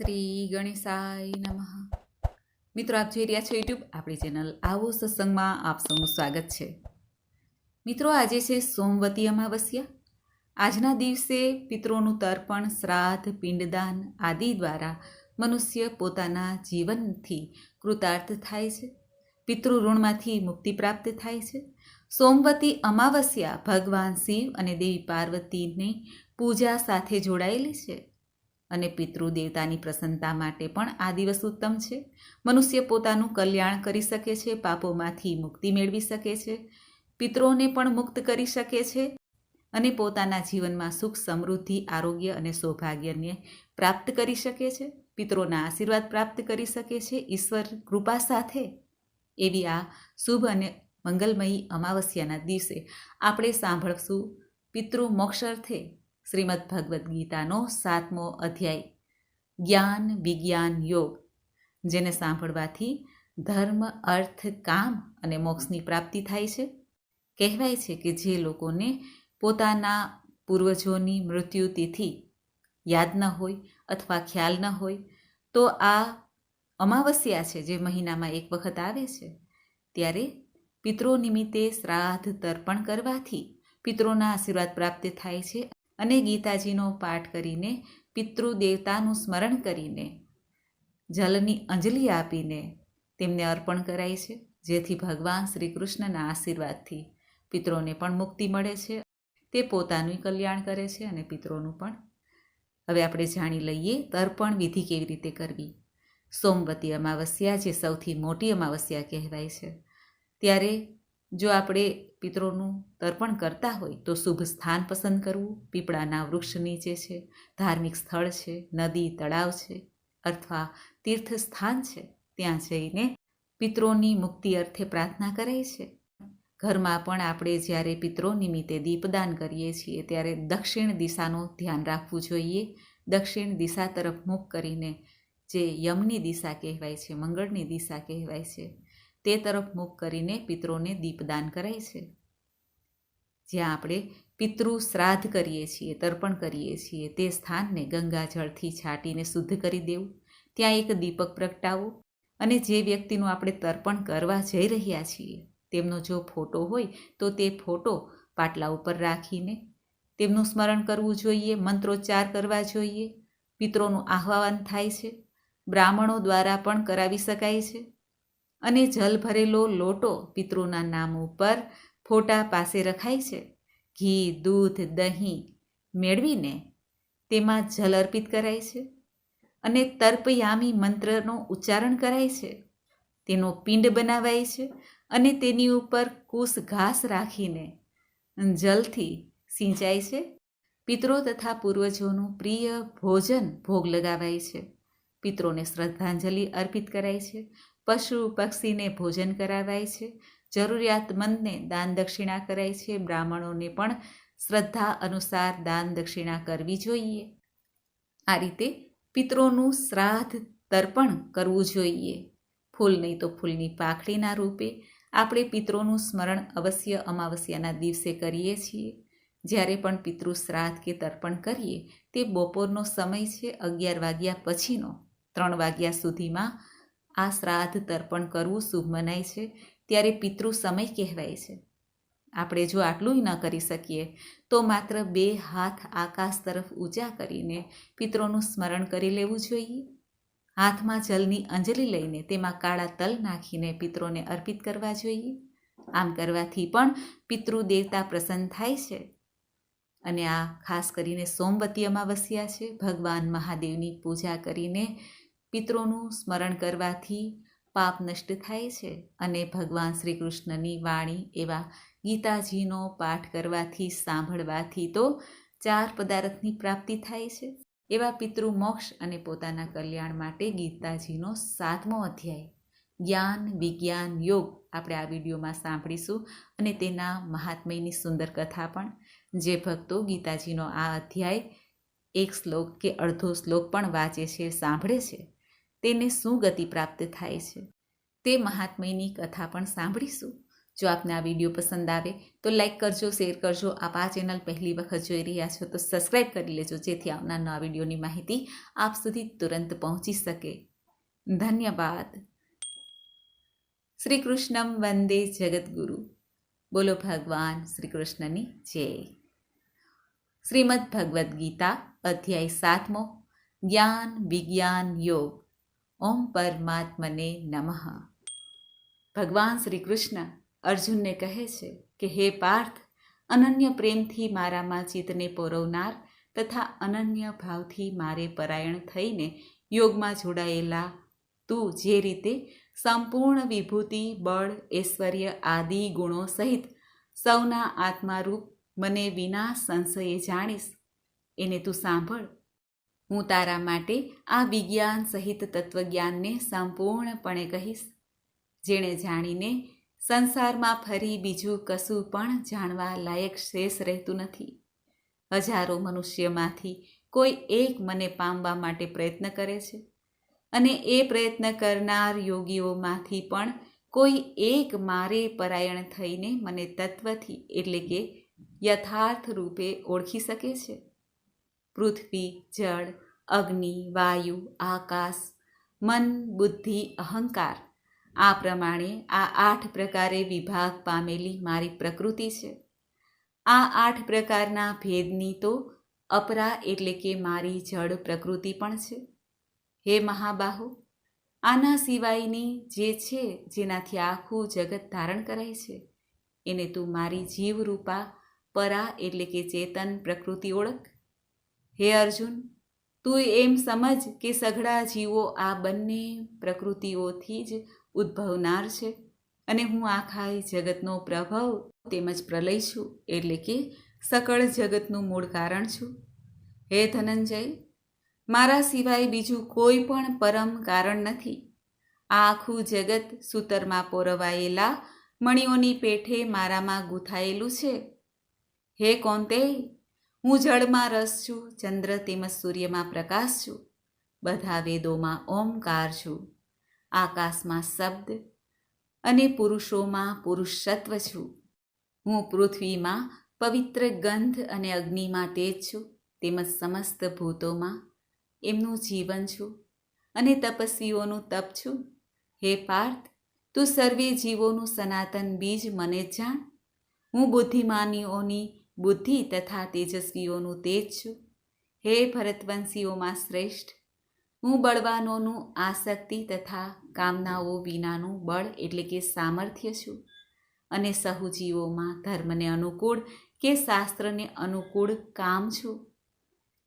શ્રી ગણેશાય નમઃ. મિત્રો, આપ જોઈ રહ્યા છો યુટ્યુબ આપણી ચેનલ આવો સત્સંગમાં આપ સૌનું સ્વાગત છે. મિત્રો, આજે છે સોમવતી અમાવસ્યા. આજના દિવસે પિત્રોનું તર્પણ, શ્રાદ્ધ, પિંડદાન આદિ દ્વારા મનુષ્ય પોતાના જીવનથી કૃતાર્થ થાય છે. પિતૃ ઋણમાંથી મુક્તિ પ્રાપ્ત થાય છે. સોમવતી અમાવસ્યા ભગવાન શિવ અને દેવી પાર્વતીની પૂજા સાથે જોડાયેલી છે. અને પિતૃ દેવતાની પ્રસન્નતા માટે પણ આ દિવસ ઉત્તમ છે. મનુષ્ય પોતાનું કલ્યાણ કરી શકે છે, પાપોમાંથી મુક્તિ મેળવી શકે છે, પિતૃઓને પણ મુક્ત કરી શકે છે અને પોતાના જીવનમાં સુખ, સમૃદ્ધિ, આરોગ્ય અને સૌભાગ્યને પ્રાપ્ત કરી શકે છે. પિતૃના આશીર્વાદ પ્રાપ્ત કરી શકે છે ઈશ્વર કૃપા સાથે. એવી આ શુભ અને મંગલમયી અમાવસ્યાના દિવસે આપણે સાંભળશું પિતૃ મોક્ષાર્થે શ્રીમદ ભગવદ્ ગીતાનો સાતમો અધ્યાય, જ્ઞાન વિજ્ઞાન યોગ, જેને સાંભળવાથી ધર્મ, અર્થ, કામ અને મોક્ષની પ્રાપ્તિ થાય છે. કહેવાય છે કે જે લોકોને પોતાના પૂર્વજોની મૃત્યુ તિથિ યાદ ન હોય અથવા ખ્યાલ ન હોય, તો આ અમાવસ્યા છે જે મહિનામાં એક વખત આવે છે. ત્યારે પિતૃ નિમિત્તે શ્રાદ્ધ તર્પણ કરવાથી પિતૃના આશીર્વાદ પ્રાપ્ત થાય છે. અને ગીતાજીનો પાઠ કરીને પિતૃ દેવતાનું સ્મરણ કરીને જલની અંજલિ આપીને તેમને અર્પણ કરાય છે, જેથી ભગવાન શ્રી કૃષ્ણના આશીર્વાદથી પિત્રોને પણ મુક્તિ મળે છે. તે પોતાનું કલ્યાણ કરે છે અને પિત્રોનું પણ. હવે આપણે જાણી લઈએ તર્પણ વિધિ કેવી રીતે કરવી. સોમવતી અમાવસ્યા જે સૌથી મોટી અમાવસ્યા કહેવાય છે. ત્યારે જો આપણે પિત્રોનું તર્પણ કરતા હોય, તો શુભ સ્થાન પસંદ કરવું. પીપળાના વૃક્ષ નીચે છે. ધાર્મિક સ્થળ છે. નદી, તળાવ છે. અથવા તીર્થ સ્થાન છે. ત્યાં જઈને પિત્રોની મુક્તિ અર્થે પ્રાર્થના કરે છે. ઘરમાં પણ આપણે જ્યારે પિત્રો નિમિત્તે દીપદાન કરીએ છીએ, ત્યારે દક્ષિણ દિશાનું ધ્યાન રાખવું જોઈએ. દક્ષિણ દિશા તરફ મુખ કરીને જે યમની દિશા કહેવાય છે, મંગળની દિશા કહેવાય છે તે તરફ મુખ કરીને પિત્રોને દીપદાન કરાય છે. જ્યાં આપણે પિતૃ શ્રાદ્ધ કરીએ છીએ, તર્પણ કરીએ છીએ, તે સ્થાનને ગંગાજળથી છાંટીને શુદ્ધ કરી દેવું. ત્યાં એક દીપક પ્રગટાવો અને જે વ્યક્તિનું આપણે તર્પણ કરવા જઈ રહ્યા છીએ, તેમનો જો ફોટો હોય તો તે ફોટો પાટલા ઉપર રાખીને તેમનું સ્મરણ કરવું જોઈએ, મંત્રોચ્ચાર કરવા જોઈએ. પિત્રોનું આહ્વાન થાય છે. બ્રાહ્મણો દ્વારા પણ કરાવી શકાય છે. અને જલ ભરેલો લોટો પિતૃના નામ ઉપર ફોટા પાસે રખાય છે. ઘી, દૂધ, દહીં મેળવીને તેમાં જલ અર્પિત કરાય છે અને તર્પયામી મંત્રનો ઉચ્ચારણ કરાય છે. તેનો પિંડ બનાવાય છે અને તેની ઉપર કુશ ઘાસ રાખીને જલથી સિંચાય છે. પિતરો તથા પૂર્વજોનું પ્રિય ભોજન ભોગ લગાવાય છે. પિત્રોને શ્રદ્ધાંજલિ અર્પિત કરાય છે પશુ પક્ષીને ભોજન કરાવાય છે. જરૂરિયાતમંદને દાન દક્ષિણા કરાય છે. બ્રાહ્મણોને પણ શ્રદ્ધા અનુસાર દાન દક્ષિણા કરવી જોઈએ. આ રીતે પિત્રોનું શ્રાદ્ધ તર્પણ કરવું જોઈએ. ફૂલ નહીં તો ફૂલની પાખડીના રૂપે આપણે પિત્રોનું સ્મરણ અવશ્ય અમાવસ્યાના દિવસે કરીએ છીએ. જ્યારે પણ પિતૃ શ્રાદ્ધ કે તર્પણ કરીએ, તે બપોરનો સમય છે, અગિયાર વાગ્યા પછીનો. ત્રણ વાગ્યા સુધીમાં આ શ્રાદ્ધ તર્પણ કરવું શુભ મનાય છે, ત્યારે પિતૃ સમય કહેવાય છે. આપણે જો આટલું ન કરી શકીએ, તો માત્ર બે હાથ આકાશ તરફ ઊંચા કરીને પિતૃનું સ્મરણ કરી લેવું જોઈએ. હાથમાં જલની અંજલિ લઈને તેમાં કાળા તલ નાખીને પિત્રોને અર્પિત કરવા જોઈએ. આમ કરવાથી પણ પિતૃ દેવતા પ્રસન્ન થાય છે. અને આ ખાસ કરીને સોમવતી અમાવસ્યા છે. ભગવાન મહાદેવની પૂજા કરીને પિતૃનું સ્મરણ કરવાથી પાપ નષ્ટ થાય છે અને ભગવાન શ્રી કૃષ્ણની વાણી એવા ગીતાજીનો પાઠ કરવાથી સાંભળવાથી તો ચાર પદાર્થની પ્રાપ્તિ થાય છે. એવા પિતૃ મોક્ષ અને પોતાના કલ્યાણ માટે ગીતાજીનો સાતમો અધ્યાય, જ્ઞાન, વિજ્ઞાન, યોગ આપણે આ વિડીયોમાં સાંભળીશું અને તેના મહાત્મયની સુંદર કથા પણ. જે ભક્તો ગીતાજીનો આ અધ્યાય એક શ્લોક કે અડધો શ્લોક પણ વાંચે છે, સાંભળે છે. તેને શું ગતિ પ્રાપ્ત થાય છે? તે મહાત્મયની કથા પણ સાંભળીશું. જો આપને આ વીડિયો પસંદ આવે, તો લાઈક કરજો, શેર કરજો. આપ આ ચેનલ પહેલી વખત જોઈ રહ્યા છો તો સબસ્ક્રાઈબ કરી લેજો, જેથી આવનાર નવા વિડીયોની માહિતી આપ સુધી તુરંત પહોંચી શકે. ધન્યવાદ. શ્રી કૃષ્ણમ વંદે જગદગુરુ. બોલો ભગવાન શ્રી કૃષ્ણની જય. શ્રીમદ ભગવદ્ ગીતા અધ્યાય સાતમો, જ્ઞાન વિજ્ઞાન યોગ. ઓમ પરમાત્મને નમઃ. ભગવાન શ્રી કૃષ્ણ અર્જુનને કહે છે કે, હે પાર્થ, અનન્ય પ્રેમથી મારામાં ચિત્તને પોરવનાર તથા અનન્ય ભાવથી મારે પરાયણ થઈને યોગમાં જોડાયેલા તું જે રીતે સંપૂર્ણ વિભૂતિ, બળ, ઐશ્વર્ય આદિ ગુણો સહિત સૌના આત્મારૂપ મને વિના સંશયે જાણીશ, એને તું સાંભળ. હું તારા માટે આ વિજ્ઞાન સહિત તત્વજ્ઞાનને સંપૂર્ણપણે કહીશ. જેણે જાણીને સંસારમાં ફરી બીજું કશું પણ જાણવા લાયક શેષ રહેતું નથી. હજારો મનુષ્યમાંથી કોઈ એક મને પામવા માટે પ્રયત્ન કરે છે. અને એ પ્રયત્ન કરનાર યોગીઓમાંથી પણ કોઈ એક મારે પરાયણ થઈને મને તત્વથી એટલે કે યથાર્થ રૂપે ઓળખી શકે છે. પૃથ્વી, જળ, અગ્નિ, વાયુ, આકાશ, મન, બુદ્ધિ, અહંકાર. આ પ્રમાણે આ આઠ પ્રકારે વિભાગ પામેલી મારી પ્રકૃતિ છે. આ આઠ પ્રકારના ભેદની તો અપરા એટલે કે મારી જળ પ્રકૃતિ પણ છે. હે મહાબાહુ, આના સિવાયની જે છે જેનાથી આખું જગત ધારણ કરાય છે, એને તું મારી જીવરૂપા, પરા એટલે કે ચેતન પ્રકૃતિ ઓળખ. હે અર્જુન તું એમ સમજ કે સઘળા જીવો આ બંને પ્રકૃતિઓથી જ ઉદ્ભવનાર છે અને હું આખા જગતનો પ્રભાવ તેમજ પ્રલય છું એટલે કે સકળ જગતનું મૂળ કારણ છું. હે ધનંજય, મારા સિવાય બીજું કોઈ પણ પરમ કારણ નથી. આ આખું જગત સૂતરમાં પોરવાયેલા મણીઓની પેઠે મારામાં ગૂંથાયેલું છે. હે કોંતે હું જળમાં રસ છું, ચંદ્ર તેમજ સૂર્યમાં પ્રકાશ છું, બધા વેદોમાં ઓમકાર છું, આકાશમાં શબ્દ અને પુરુષોમાં પુરુષત્વ છું. હું પૃથ્વીમાં પવિત્ર ગંધ અને અગ્નિમાં તેજ છું, તેમજ સમસ્ત ભૂતોમાં એમનું જીવન છું અને તપસ્વીઓનું તપ છું. હે પાર્થ, તું સર્વે જીવોનું સનાતન બીજ મને જાણ. હું બુદ્ધિમાનીઓની બુદ્ધિ તથા તેજસ્વીઓનું તેજ છું. હે ભરતવંશીઓમાં શ્રેષ્ઠ, હું બળવાનોનું આસક્તિ તથા કામનાઓ વિનાનું બળ એટલે કે સામર્થ્ય છું અને સહુજીવોમાં ધર્મને અનુકૂળ કે શાસ્ત્રને અનુકૂળ કામ છું.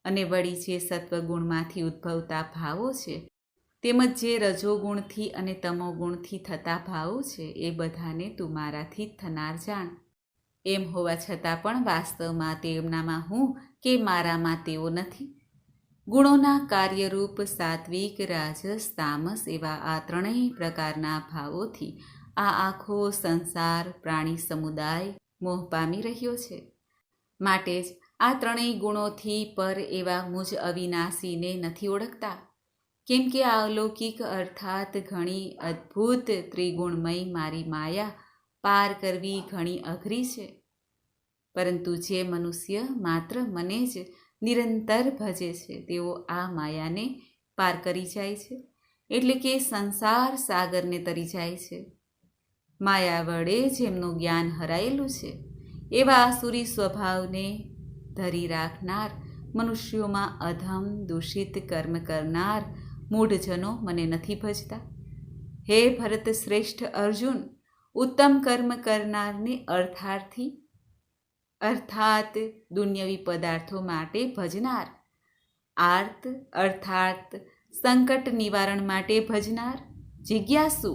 અને વળી જે સત્વગુણમાંથી ઉદ્ભવતા ભાવો છે, તેમજ જે રજોગુણથી અને તમોગુણથી થતા ભાવો છે, એ બધાને તું મારાથી જ થનાર જાણ. એમ હોવા છતાં પણ વાસ્તવમાં તેમનામાં હું કે મારામાં તેઓ નથી. ગુણોના કાર્યરૂપ સાત્વિક રાજસ તામસ એવા આ ત્રણેય પ્રકારના ભાવોથી આ આખો સંસાર, પ્રાણી સમુદાય મોહ પામી રહ્યો છે. માટે જ આ ત્રણેય ગુણોથી પર એવા મુજ અવિનાશીને નથી ઓળખતા. કેમ કે આ અલૌકિક અર્થાત ઘણી અદ્ભુત ત્રિગુણમય મારી માયા પાર કરવી ઘણી અઘરી છે. પરંતુ જે મનુષ્ય માત્ર મને જ નિરંતર ભજે છે, તેઓ આ માયાને પાર કરી જાય છે, એટલે કે સંસાર સાગરને તરી જાય છે. માયા વડે જેમનું જ્ઞાન હરાયેલું છે, એવા આસુરી સ્વભાવને ધરી રાખનાર, મનુષ્યોમાં અધમ દૂષિત કર્મ કરનાર મૂઢજનો મને નથી ભજતા. હે ભરત શ્રેષ્ઠ અર્જુન ઉત્તમ કર્મ કરનારને અર્થાર્થી, અર્થાત દુન્યવી પદાર્થો માટે ભજનાર, આર્ત અર્થાત સંકટ નિવારણ માટે ભજનાર, જિજ્ઞાસુ,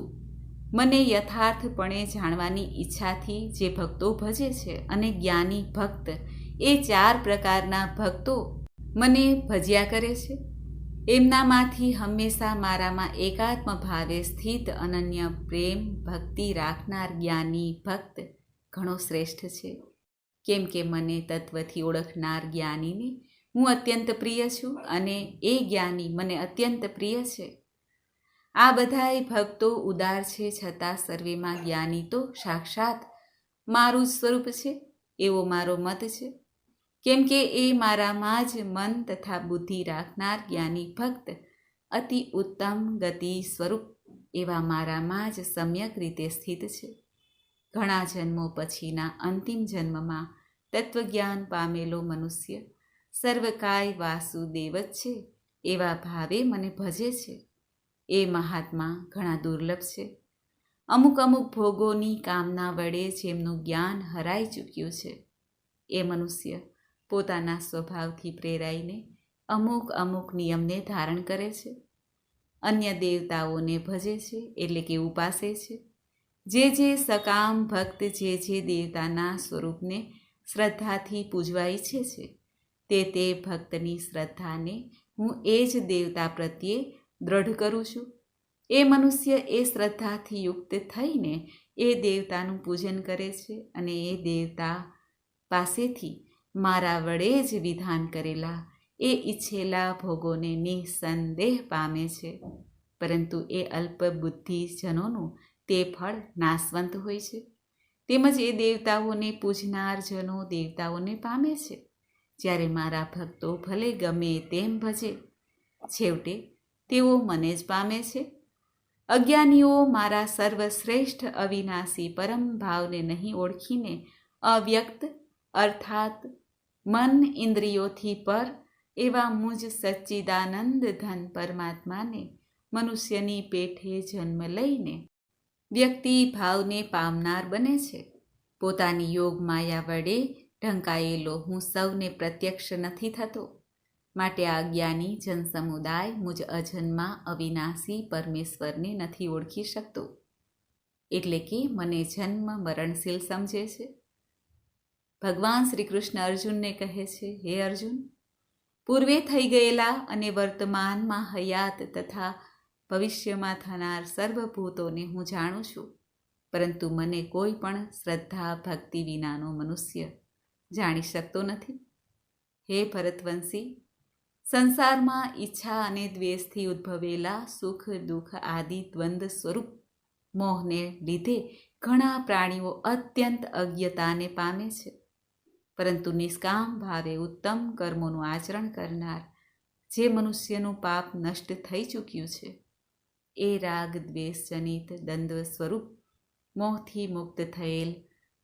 મને યથાર્થપણે જાણવાની ઈચ્છાથી જે ભક્તો ભજે છે અને જ્ઞાની ભક્ત એ ચાર પ્રકારના ભક્તો મને ભજ્યા કરે છે. એમનામાંથી હંમેશા મારામાં એકાત્મ ભાવે સ્થિત અનન્ય પ્રેમ, ભક્તિ રાખનાર જ્ઞાની ભક્ત ઘણો શ્રેષ્ઠ છે. કેમ કે મને તત્વથી ઓળખનાર જ્ઞાનીને હું અત્યંત પ્રિય છું અને એ જ્ઞાની મને અત્યંત પ્રિય છે. આ બધાએ ભક્તો ઉદાર છે છતાં સર્વેમાં જ્ઞાની તો સાક્ષાત મારું જ સ્વરૂપ છે, એવો મારો મત છે. કેમ કે એ મારામાં જ મન તથા બુદ્ધિ રાખનાર જ્ઞાની ભક્ત અતિ ઉત્તમ ગતિ સ્વરૂપ એવા મારામાં જ સમ્યક રીતે સ્થિત છે. ઘણા જન્મો પછીના અંતિમ જન્મમાં તત્વજ્ઞાન પામેલો મનુષ્ય સર્વકાય વાસુદેવ જ છે એવા ભાવે મને ભજે છે. એ મહાત્મા ઘણા દુર્લભ છે. અમુક અમુક ભોગોની કામના વડે જેમનું જ્ઞાન હરાઈ ચૂક્યું છે. એ મનુષ્ય પોતાના સ્વભાવથી પ્રેરાઈને અમુક અમુક નિયમને ધારણ કરે છે. અન્ય દેવતાઓને ભજે છે એટલે કે ઉપાસે છે. જે જે સકામ ભક્ત જે જે દેવતાના સ્વરૂપને શ્રદ્ધાથી પૂજવા ઈચ્છે છે, તે તે ભક્તની શ્રદ્ધાને હું એ જ દેવતા પ્રત્યે દ્રઢ કરું છું. એ મનુષ્ય એ શ્રદ્ધાથી યુક્ત થઈને એ દેવતાનું પૂજન કરે છે અને એ દેવતા પાસેથી મારા વડે જ વિધાન કરેલા, એ ઈચ્છેલા ભોગોને નિસંદેહ પામે છે. પરંતુ એ અલ્પ બુદ્ધિજનોનું તે ફળ નાશવંત હોય છે. તેમજ એ દેવતાઓને પૂજનાર જનો દેવતાઓને પામે છે. જ્યારે મારા ભક્તો ભલે ગમે તેમ ભજે, છેવટે તેઓ મને જ પામે છે. અજ્ઞાનીઓ મારા સર્વશ્રેષ્ઠ અવિનાશી પરમ ભાવને નહીં ઓળખીને અવ્યક્ત, અર્થાત મન ઇન્દ્રિયોથી પર એવા મુજ સચ્ચિદાનંદ ધન પરમાત્માને મનુષ્યની પેઠે જન્મ લઈને વ્યક્તિ ભાવને પામનાર બને છે. પોતાની યોગ માયા વડે ઢંકાયેલો હું સૌને પ્રત્યક્ષ નથી થતો. માટે આ જ્ઞાની જનસમુદાય મુજ અજન્મા અવિનાશી પરમેશ્વરને નથી ઓળખી શકતો. એટલે કે મને જન્મ મરણશીલ સમજે છે. ભગવાન શ્રી કૃષ્ણ અર્જુનને કહે છે, હે અર્જુન, પૂર્વે થઈ ગયેલા અને વર્તમાનમાં હયાત તથા ભવિષ્યમાં થનાર સર્વભૂતોને હું જાણું છું, પરંતુ મને કોઈ પણ શ્રદ્ધા, ભક્તિ વિનાનો મનુષ્ય જાણી શકતો નથી. હે ભરતવંશી, સંસારમાં ઈચ્છા અને દ્વેષથી ઉદ્ભવેલા સુખ, દુઃખ આદિ દ્વંદ્વ સ્વરૂપ મોહને લીધે ઘણા પ્રાણીઓ અત્યંત અજ્ઞતાને પામે છે. પરંતુ નિષ્કામ ભાવે ઉત્તમ કર્મોનું આચરણ કરનાર જે મનુષ્યનું પાપ નષ્ટ થઈ ચૂક્યું છે, એ રાગ દ્વેષજનિત દ્વંદ્વ સ્વરૂપ મોહથી મુક્ત થયેલ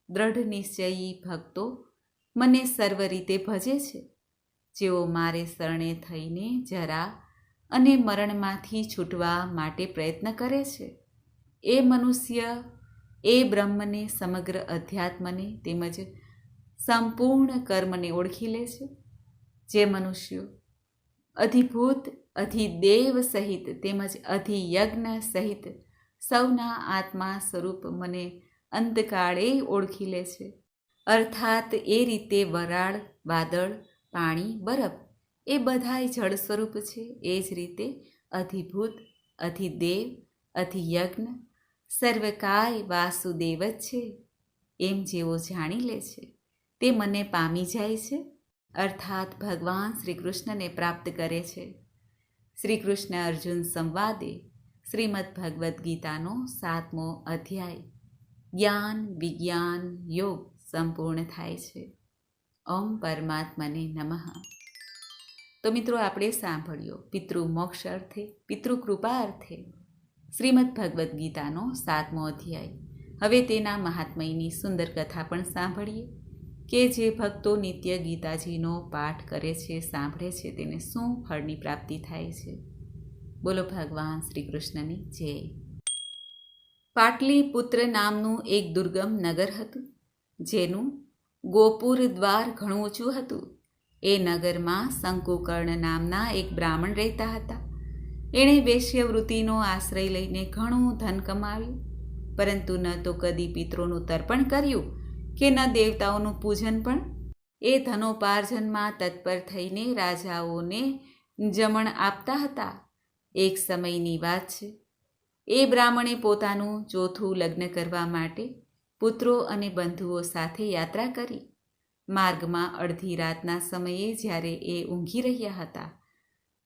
દ્રઢ નિશ્ચયી ભક્તો મને સર્વ રીતે ભજે છે. જેઓ મારે શરણે થઈને જરા અને મરણમાંથી છૂટવા માટે પ્રયત્ન કરે છે. એ મનુષ્ય, એ બ્રહ્મને સમગ્ર અધ્યાત્મને તેમજ સંપૂર્ણ કર્મને ઓળખી લે છે. જે મનુષ્યો અધિભૂત, અધિદેવ સહિત તેમજ અધિયજ્ઞ સહિત સૌના આત્મા સ્વરૂપ મને અંતકાળે ઓળખી લે છે. અર્થાત એ રીતે વરાળ, વાદળ, પાણી, બરફ એ બધાય જળ સ્વરૂપ છે. એ જ રીતે અધિભૂત, અધિદેવ, અધિયજ્ઞ સર્વકાય વાસુદેવ જ છે. એમ જેઓ જાણી લે છે. તે મને પામી જાય છે, અર્થાત ભગવાન શ્રી કૃષ્ણને પ્રાપ્ત કરે છે. શ્રી કૃષ્ણ અર્જુન સંવાદે શ્રીમદ ભગવદ્ ગીતાનો સાતમો અધ્યાય, જ્ઞાન વિજ્ઞાન યોગ સંપૂર્ણ થાય છે. ઓમ પરમાત્મને નમઃ. તો મિત્રો, આપણે સાંભળ્યો પિતૃ મોક્ષ અર્થે, પિતૃ કૃપા અર્થે શ્રીમદ ભગવદ્ ગીતાનો સાતમો અધ્યાય. હવે તેના મહાત્મયની સુંદર કથા પણ સાંભળીએ. કે જે ભક્તો નિત્ય ગીતાજીનો પાઠ કરે છે, સાંભળે છે, તેને શું ફળની પ્રાપ્તિ થાય છે? બોલો ભગવાન શ્રી કૃષ્ણની જય. પાટલીપુત્ર નામનું એક દુર્ગમ નગર હતું, જેનું ગોપુર દ્વાર ઘણું ઊંચું હતું. એ નગરમાં શંકુકર્ણ નામના એક બ્રાહ્મણ રહેતા હતા. એણે વેશ્યવૃત્તિનો આશ્રય લઈને ઘણું ધન કમાવ્યું, પરંતુ ન તો કદી પિત્રોનું તર્પણ કર્યું કે ન દેવતાઓનું પૂજન પણ? એ ધનોપાર્જનમાં તત્પર થઈને રાજાઓને જમણ આપતા હતા. એક સમયની વાત છે. એ બ્રાહ્મણે પોતાનું ચોથું લગ્ન કરવા માટે પુત્રો અને બંધુઓ સાથે યાત્રા કરી. માર્ગમાં અડધી રાતના સમયે જ્યારે એ ઊંઘી રહ્યા હતા,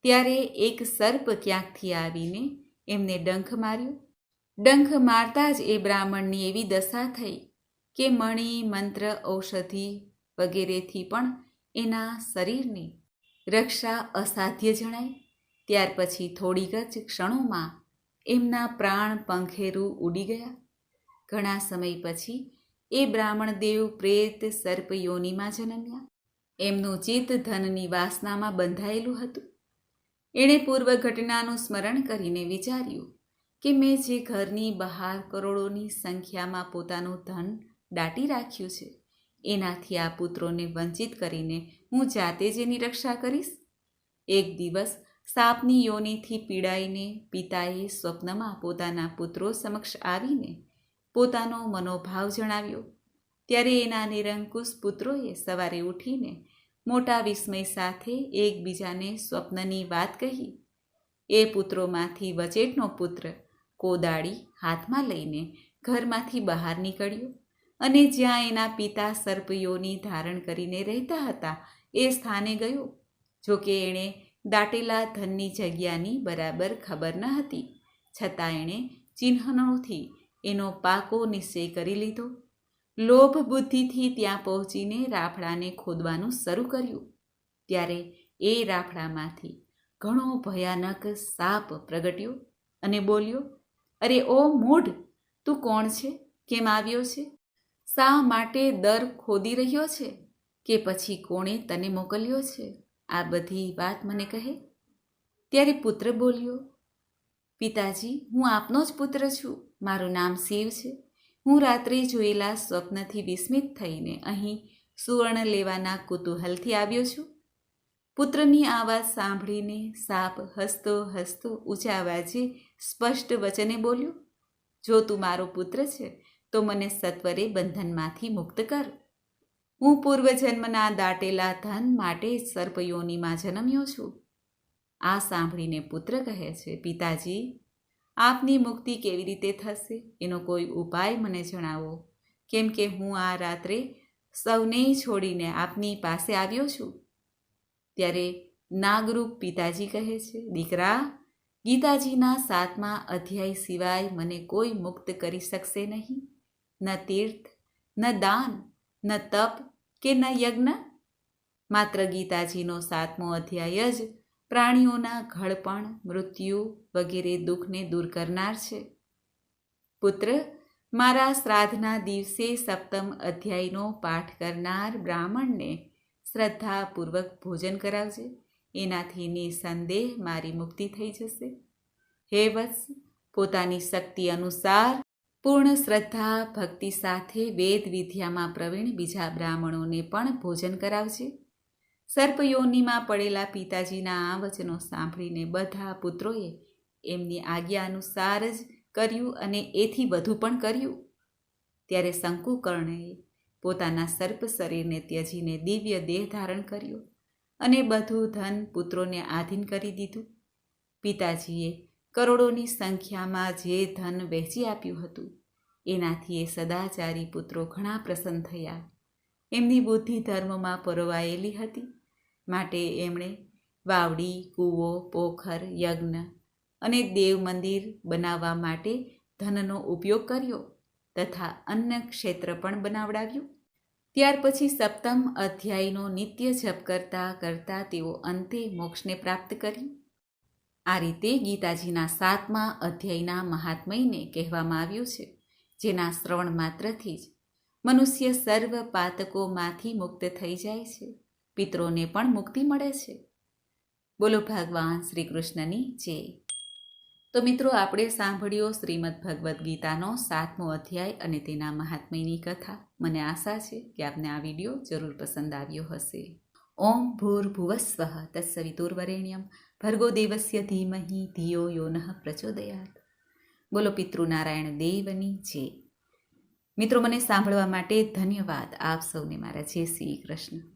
ત્યારે એક સર્પ ક્યાંકથી આવીને એમને ડંખ માર્યો. ડંખ મારતા જ એ બ્રાહ્મણની એવી દશા થઈ કે મણિ, મંત્ર, ઔષધિ વગેરેથી પણ એના શરીરની રક્ષા અસાધ્ય જણાય. ત્યાર પછી થોડીક જ ક્ષણોમાં એમના પ્રાણ પંખેરું ઉડી ગયા. ઘણા સમય પછી એ બ્રાહ્મણ દેવ પ્રેત સર્પ યોનિમાં જન્મ્યા. એમનું ચિત્ત ધનની વાસનામાં બંધાયેલું હતું. એણે પૂર્વ ઘટનાનું સ્મરણ કરીને વિચાર્યું કે મેં જે ઘરની બહાર કરોડોની સંખ્યામાં પોતાનું ધન દાટી રાખ્યું છે. એનાથી આ પુત્રોને વંચિત કરીને હું જાતે જ એની રક્ષા કરીશ. એક દિવસ સાપની યોનિથી પીડાઈને પિતાએ સ્વપ્નમાં પોતાના પુત્રો સમક્ષ આવીને પોતાનો મનોભાવ જણાવ્યો. ત્યારે એના નિરંકુશ પુત્રોએ સવારે ઉઠીને મોટા વિસ્મય સાથે એકબીજાને સ્વપ્નની વાત કહી. એ પુત્રોમાંથી વચેટનો પુત્ર કોદાળી હાથમાં લઈને ઘરમાંથી બહાર નીકળ્યો. અને જ્યાં એના પિતા સર્પયોની ધારણ કરીને રહેતા હતા, એ સ્થાને ગયો. જોકે એણે દાટેલા ધનની જગ્યાની બરાબર ખબર ન હતી. છતાં એણે ચિહ્નોથી એનો પાકો નિશ્ચય કરી લીધો. લોભ બુદ્ધિથી ત્યાં પહોંચીને રાફડાને ખોદવાનું શરૂ કર્યું. ત્યારે એ રાફડામાંથી ઘણો ભયાનક સાપ પ્રગટ્યો અને બોલ્યો, અરે ઓ મૂઢ, તું કોણ છે? કેમ આવ્યો છે? શા માટે દર ખોદી રહ્યો છે? કે પછી કોણે તને મોકલ્યો છે? આ બધી વાત મને કહે. ત્યારે પુત્ર બોલ્યો, પિતાજી, હું આપનો જ પુત્ર છું. મારું નામ શિવ છે. હું રાત્રે જોયેલા સ્વપ્નથી વિસ્મિત થઈને અહીં સુવર્ણ લેવાના કુતૂહલથી આવ્યો છું. પુત્રની આ વાત સાંભળીને સાપ હસતો હસતો ઊંચા અવાજે સ્પષ્ટ વચને બોલ્યો, જો તું મારો પુત્ર છે તો મને સત્વરે બંધનમાંથી મુક્ત કર. હું પૂર્વજન્મના દાટેલા ધન માટે સર્પયોનીમાં જન્મ્યો છું. આ સાંભળીને પુત્ર કહે છે, પિતાજી, આપની મુક્તિ કેવી રીતે થશે? એનો કોઈ ઉપાય મને જણાવો. કેમ કે હું આ રાત્રે સૌને છોડીને આપની પાસે આવ્યો છું. ત્યારે નાગરૂપ પિતાજી કહે છે, દીકરા, ગીતાજીના સાતમા અધ્યાય સિવાય મને કોઈ મુક્ત કરી શકશે નહીં. ન તીર્થ ન દાન ન તપ કે ન યજ્ઞ? માત્ર ગીતાજીનો સાતમો અધ્યાય જ પ્રાણીઓના ઘડપણ, મૃત્યુ વગેરે દુઃખને દૂર કરનાર છે. પુત્ર, મારા શ્રાદ્ધના દિવસે સપ્તમ અધ્યાયનો પાઠ કરનાર બ્રાહ્મણને શ્રદ્ધાપૂર્વક ભોજન કરાવજે. એનાથી નિસંદેહ મારી મુક્તિ થઈ જશે. હે વત્સ, પોતાની શક્તિ અનુસાર પૂર્ણ શ્રદ્ધા, ભક્તિ સાથે વેદ વિદ્યામાં પ્રવીણ બીજા બ્રાહ્મણોને પણ ભોજન કરાવજે. સર્પયોનીમાં પડેલા પિતાજીના આ વચનો સાંભળીને બધા પુત્રોએ એમની આજ્ઞા અનુસાર જ કર્યું અને એથી વધુ પણ કર્યું. ત્યારે શંકુકર્ણએ પોતાના સર્પ શરીરને ત્યજીને દિવ્ય દેહ ધારણ કર્યો અને બધું ધન પુત્રોને આધીન કરી દીધું. પિતાજીએ કરોડોની સંખ્યામાં જે ધન વહેંચી આપ્યું હતું, એનાથી એ સદાચારી પુત્રો ઘણા પ્રસન્ન થયા. એમની બુદ્ધિ ધર્મમાં પરોવાયેલી હતી. માટે એમણે વાવડી, કૂવો, પોખર, યજ્ઞ અને દેવ મંદિર બનાવવા માટે ધનનો ઉપયોગ કર્યો તથા અન્ન ક્ષેત્ર પણ બનાવડાવ્યું. ત્યાર પછી સપ્તમ અધ્યાયનો નિત્ય જપ કરતા કરતા તેઓ અંતે મોક્ષને પ્રાપ્ત કર્યું. આ રીતે ગીતાજીના સાતમા અધ્યાયના મહાત્મયને કહેવામાં આવ્યું છે, જેના શ્રવણ માત્રથી જ મનુષ્ય સર્વ પાતકોમાંથી મુક્ત થઈ જાય છે, પિતરોને પણ મુક્તિ મળે છે. બોલો ભગવાન શ્રી કૃષ્ણની જય. તો મિત્રો, આપણે સાંભળ્યો શ્રીમદ ભગવદ્ ગીતાનો સાતમો અધ્યાય અને તેના મહાત્મયની કથા. મને આશા છે કે આપને આ વીડિયો જરૂર પસંદ આવ્યો હશે. ઓમ ભૂર્ભુવસ્વ તત્સવિતુર્વરેણ્યમ. ભર્ગો દેવસ્ય ધીમહી ધિયો યોનઃ પ્રચોદયાત બોલો પિતૃનારાયણ દેવની જે મિત્રો મને સાંભળવા માટે ધન્યવાદ આપ સૌને મારા જય શ્રી કૃષ્ણ।